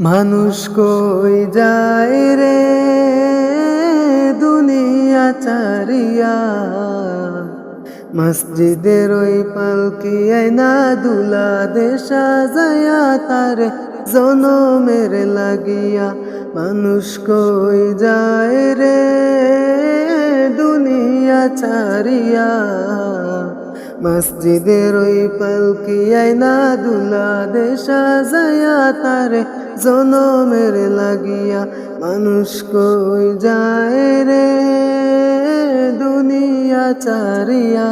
মানুষ কই যায় রে? দুনিয়া চারিয়া। মসজিদের ওই পালকি না দুলা দেশা যায়া তার জনমের লাগিয়া। মানুষ কই যায় রে? দুনিয়া চারিয়া। মসজিদের ওই পালকি না দুলা দেশা যায়া তারে জনমের লাগিয়া মানুষ কই যায় রে? দুনিয়া চারিয়া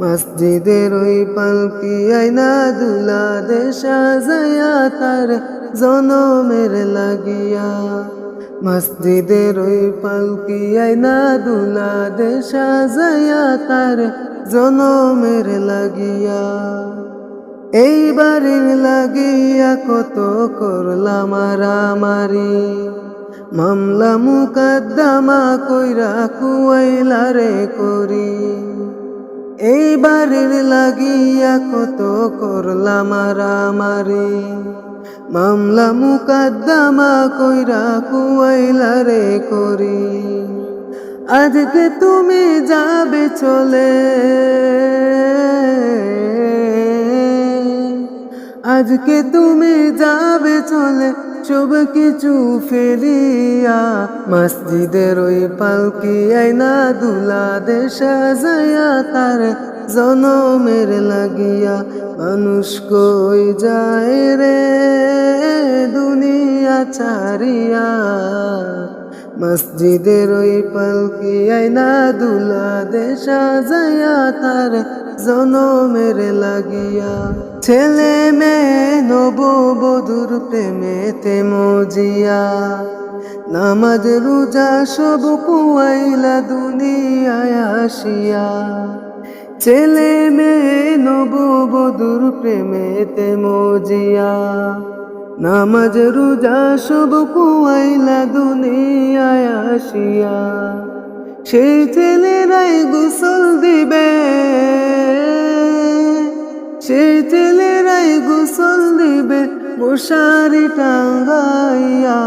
মসজিদের ওই পালকি না দুলা দেশা যায়া তার জনমের লাগিয়া। মসজিদের ওই পালকি না দুলা দেশা যায়া তার জনমের লাগিয়া। এই বাড়ির লাগিয়া কত করলাম মারামারি মামলা মুকদ্দমা কইরা কুয়াইলা রে করি। এই বাড়ির লাগিয়া কত করলাম মারামারি মামলা মুকদ্দমা কইরা কুয়াইলা রে করি। আজকে তুমি যাবে চলে। আজকে তুমি যাবে চলে, সব কিছু ফেলিয়া মসজিদের ওই পালকি আইনা দুলা দেশা যায়া তার জনমের লাগিয়া মানুষ কই যায় রে দুনিয়া চারিয়া মসজিদের ওই পালকি আইনা দুলা দেশা যায়া তার জনমের লাগিয়া। ছেলে মেয়ে, নববধুর প্রেমেতে মজিয়া। নামাজ, রোজা সব কুয়াইলা দুনিয়ায় আসিয়া। ছেলে মেয়ে, নববধুর প্রেমেতে মজিয়া। নামাজ, রোজা সব কুয়াইলা দুনিয়ায় আসিয়া। সেই ছেলেরাই গোসল দিবে। সেই ছেলেরাই গোসল দিবে, মশারি টাঙ্গাইয়া।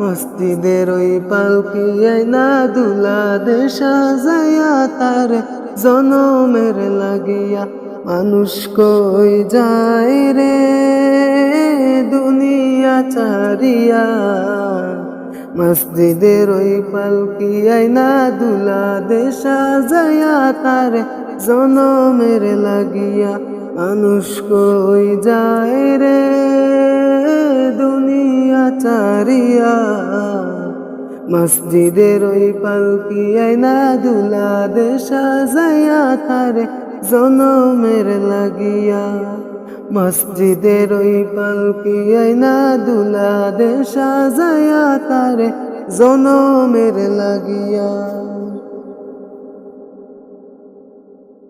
মসজিদের ওই পালকি না দুলা দেশা যায়া তার জনমের লাগিয়া মানুষ কই যায় রে? দুনিয়া চারিয়া মসজিদের ওই পালকি না দুলা দেশা যায়া তার জনমের লাগিয়া মানুষ যায় রে? দুনিয়া চারিয়া। মসজিদের ওই পালকি না দুলা দেশা যায়া তার জনমের লাগিয়া। মসজিদের ওই পালকি না দুলা দেশা যায়া তার জনমের লাগিয়া।